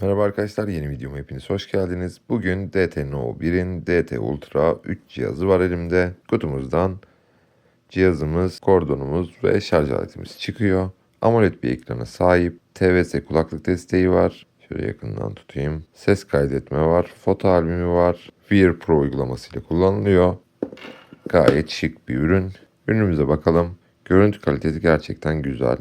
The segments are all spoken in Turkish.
Merhaba arkadaşlar yeni videoma hepiniz hoş geldiniz. Bugün DT No 1'in DT Ultra 3 cihazı var elimde. Kutumuzdan cihazımız, kordonumuz ve şarj aletimiz çıkıyor. AMOLED bir ekrana sahip. TVS kulaklık desteği var. Şöyle yakından tutayım. Ses kaydetme var. Foto albümü var. Wear Pro uygulamasıyla kullanılıyor. Gayet şık bir ürün. Ürünümüze bakalım. Görüntü kalitesi gerçekten güzel.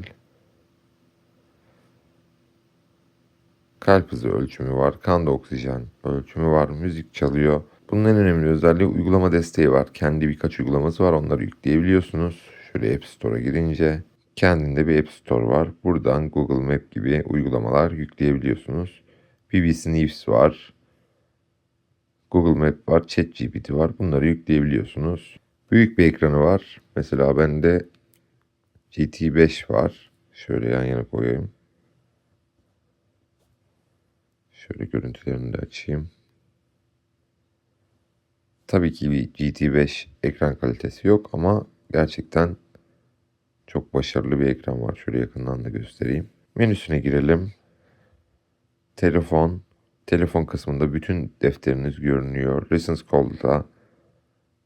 Kalp hızı ölçümü var, kanda oksijen ölçümü var, müzik çalıyor. Bunun en önemli özelliği uygulama desteği var. Kendi birkaç uygulaması var, onları yükleyebiliyorsunuz. Şöyle App Store'a girince kendinde bir App Store var. Buradan Google Map gibi uygulamalar yükleyebiliyorsunuz. BBC News var. Google Map var, ChatGPT var. Bunları yükleyebiliyorsunuz. Büyük bir ekranı var. Mesela bende GT5 var. Şöyle yan yana koyayım. Şöyle görüntülerini de açayım. Tabii ki bir GT5 ekran kalitesi yok ama gerçekten çok başarılı bir ekran var. Şöyle yakından da göstereyim. Menüsüne girelim. Telefon. Telefon kısmında bütün defteriniz görünüyor. Recent Call'da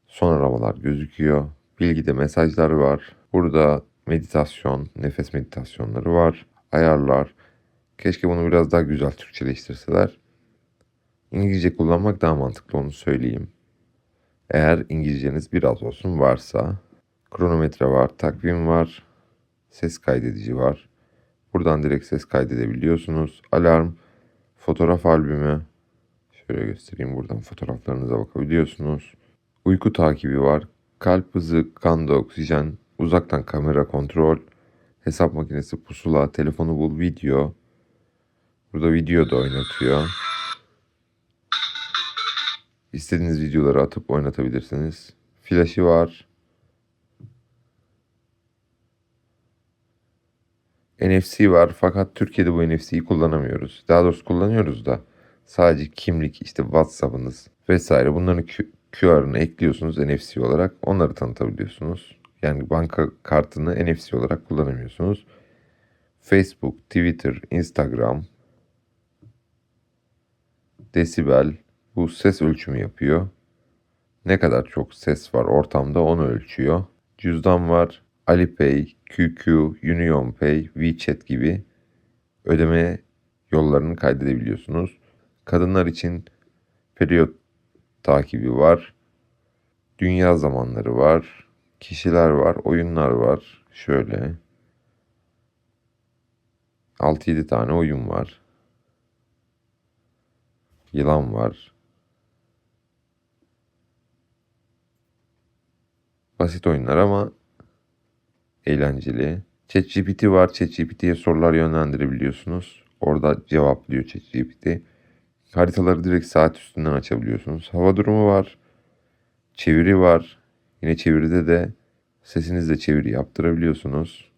son aramalar gözüküyor. Bilgide mesajlar var. Burada meditasyon, nefes meditasyonları var. Ayarlar, Keşke bunu biraz daha güzel Türkçeleştirseler. İngilizce kullanmak daha mantıklı onu söyleyeyim. Eğer İngilizceniz biraz olsun varsa kronometre var, takvim var, ses kaydedici var. Buradan direkt ses kaydedebiliyorsunuz. Alarm, fotoğraf albümü. Şöyle göstereyim buradan fotoğraflarınıza bakabiliyorsunuz. Uyku takibi var. Kalp hızı, kanda oksijen, uzaktan kamera kontrol, hesap makinesi, pusula, telefonu bul, video, Burada video da oynatıyor. İstediğiniz videoları atıp oynatabilirsiniz. Flash'ı var. NFC var fakat Türkiye'de bu NFC'yi kullanamıyoruz. Daha doğrusu kullanıyoruz da sadece kimlik, işte WhatsApp'ınız vesaire bunların QR'ını ekliyorsunuz NFC olarak. Onları tanıtabiliyorsunuz. Yani banka kartını NFC olarak kullanamıyorsunuz. Facebook, Twitter, Instagram, desibel bu ses ölçümü yapıyor. Ne kadar çok ses var ortamda onu ölçüyor. Cüzdan var. Alipay, QQ, UnionPay, WeChat gibi ödeme yollarını kaydedebiliyorsunuz. Kadınlar için periyot takibi var. Dünya zamanları var. Kişiler var, oyunlar var. Şöyle 6-7 tane oyun var. Yılan var. Basit oyunlar ama eğlenceli. ChatGPT var. ChatGPT'ye sorular yönlendirebiliyorsunuz. Orada cevaplıyor ChatGPT. Haritaları direkt saat üstünden açabiliyorsunuz. Hava durumu var. Çeviri var. Yine çeviride de sesinizle çeviri yaptırabiliyorsunuz.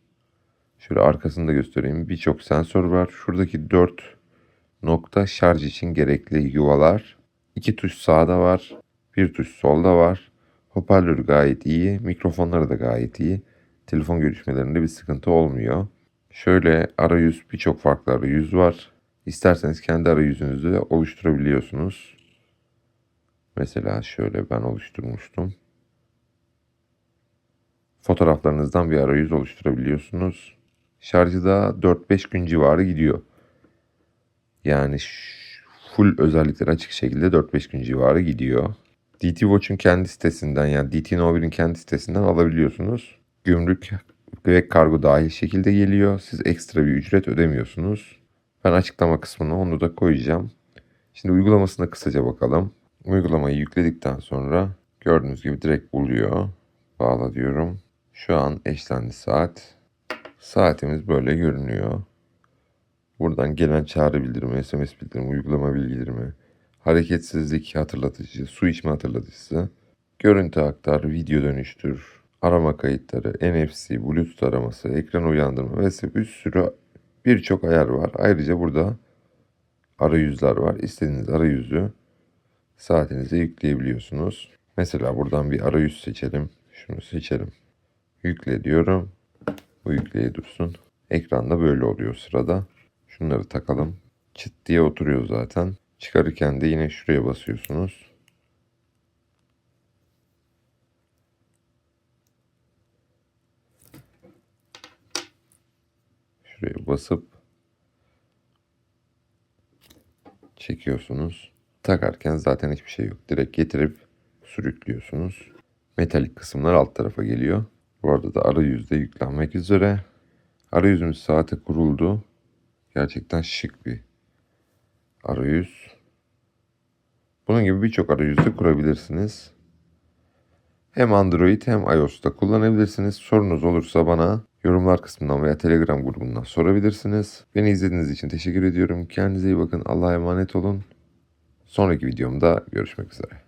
Şöyle arkasını da göstereyim. Birçok sensör var. Şuradaki 4 nokta şarj için gerekli yuvalar. İki tuş sağda var. Bir tuş solda var. Hoparlör gayet iyi. Mikrofonları da gayet iyi. Telefon görüşmelerinde bir sıkıntı olmuyor. Şöyle arayüz birçok farklı arayüz var. İsterseniz kendi arayüzünüzü de oluşturabiliyorsunuz. Mesela şöyle ben oluşturmuştum. Fotoğraflarınızdan bir arayüz oluşturabiliyorsunuz. Şarjı da 4-5 gün civarı gidiyor. Yani full özellikleri açık şekilde 4-5 gün civarı gidiyor. DT Watch'un kendi sitesinden yani DT No1'in kendi sitesinden alabiliyorsunuz. Gümrük ve kargo dahil şekilde geliyor. Siz ekstra bir ücret ödemiyorsunuz. Ben açıklama kısmına onu da koyacağım. Şimdi uygulamasına kısaca bakalım. Uygulamayı yükledikten sonra gördüğünüz gibi direkt buluyor. Bağla diyorum. Şu an eşlendi saat. Saatimiz böyle görünüyor. Buradan gelen çağrı bildirimi, SMS bildirimi, uygulama bildirimi, hareketsizlik hatırlatıcı, su içme hatırlatıcısı, görüntü aktar, video dönüştür, arama kayıtları, NFC, Bluetooth araması, ekran uyandırma vesaire bir sürü birçok ayar var. Ayrıca burada arayüzler var. İstediğiniz arayüzü saatinize yükleyebiliyorsunuz. Mesela buradan bir arayüz seçelim. Şunu seçelim. Yükle diyorum. Bu yükleye dursun. Ekranda böyle oluyor sırada. Şunları takalım. Çıt diye oturuyor zaten. Çıkarırken de yine şuraya basıyorsunuz. Şuraya basıp çekiyorsunuz. Takarken zaten hiçbir şey yok. Direkt getirip sürüklüyorsunuz. Metalik kısımlar alt tarafa geliyor. Bu arada da arayüzde yüklenmek üzere. Arayüzümüz saate kuruldu. Gerçekten şık bir arayüz. Bunun gibi birçok arayüzde kurabilirsiniz. Hem Android hem iOS'ta kullanabilirsiniz. Sorunuz olursa bana yorumlar kısmından veya Telegram grubundan sorabilirsiniz. Beni izlediğiniz için teşekkür ediyorum. Kendinize iyi bakın. Allah'a emanet olun. Sonraki videomda görüşmek üzere.